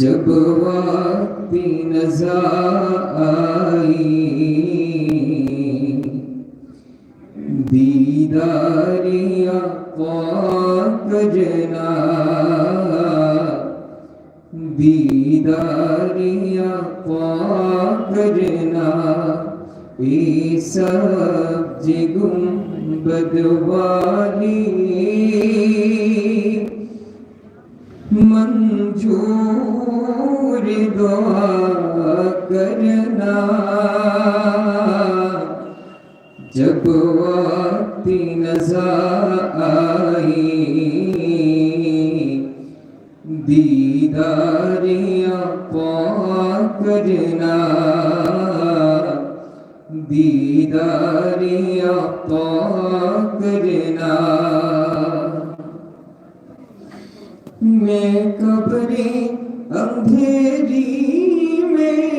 जब वक्त नजा आई दीदारिया करना दीदारिया करना ये सब गुम्बद वाली मंजूर दुआ करना जब वक्त नजा आई दीदारियां पा करना दीदारियां पा करना मैं कब्रे अंधेरी में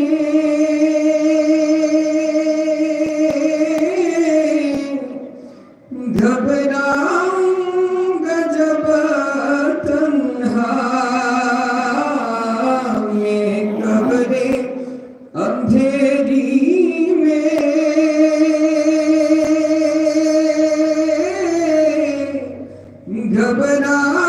घबराऊंगा जब तन्हा मैं कब्रे अंधेरी में घबराऊंगा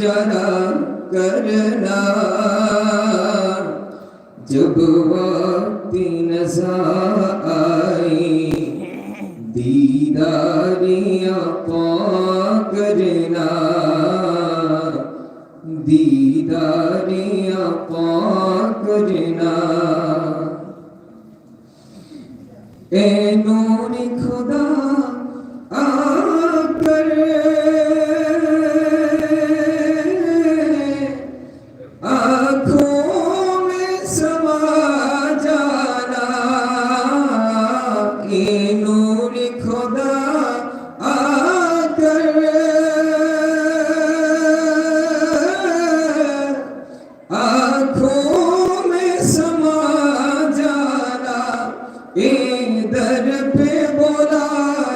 जरा करना जब वक्त नजा आई दीदारियां पा करना दीदारियां पा करना ए नूर खुदा दर पे बोला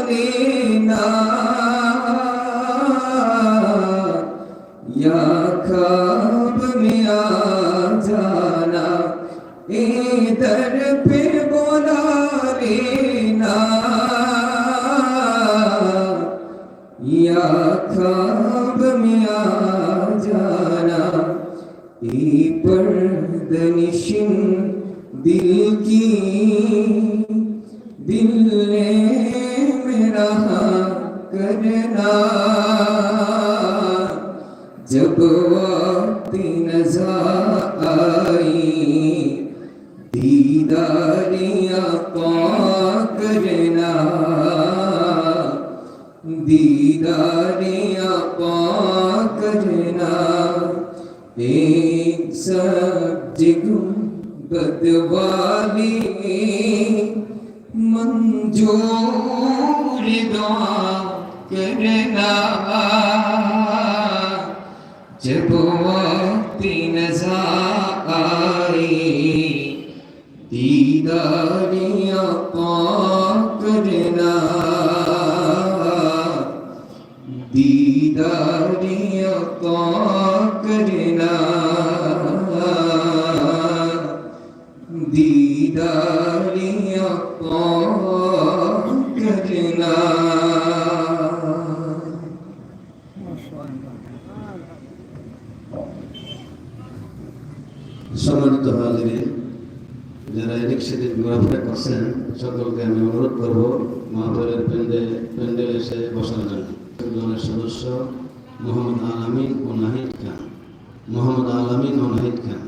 लेना या खाब में आ जाना ए दर पे बोला लेना या खाब में आ जाना ए पर्दनिशिन दिल की दिल ने मेरा करना जब वक्त नजा आई दीदारियां पा करना दीदारियां पा करना एक सब गुम्बद بدوانی منظور دعا کرنا جب وقت نزا آئی دیداری عطا کرنا সম্মানিত হাজিরিন, যারা এদিক সেদিক ঘোরাফেরা করছেন, সকলকে আমি অনুরোধ করব মাহফিলের প্যান্ডেল প্যান্ডেল এসে বসার জন্য। দলের সদস্য মোহাম্মদ আলামিন ও নাহিদ খান। মোহাম্মদ আলামিন ও নাহিদ খান।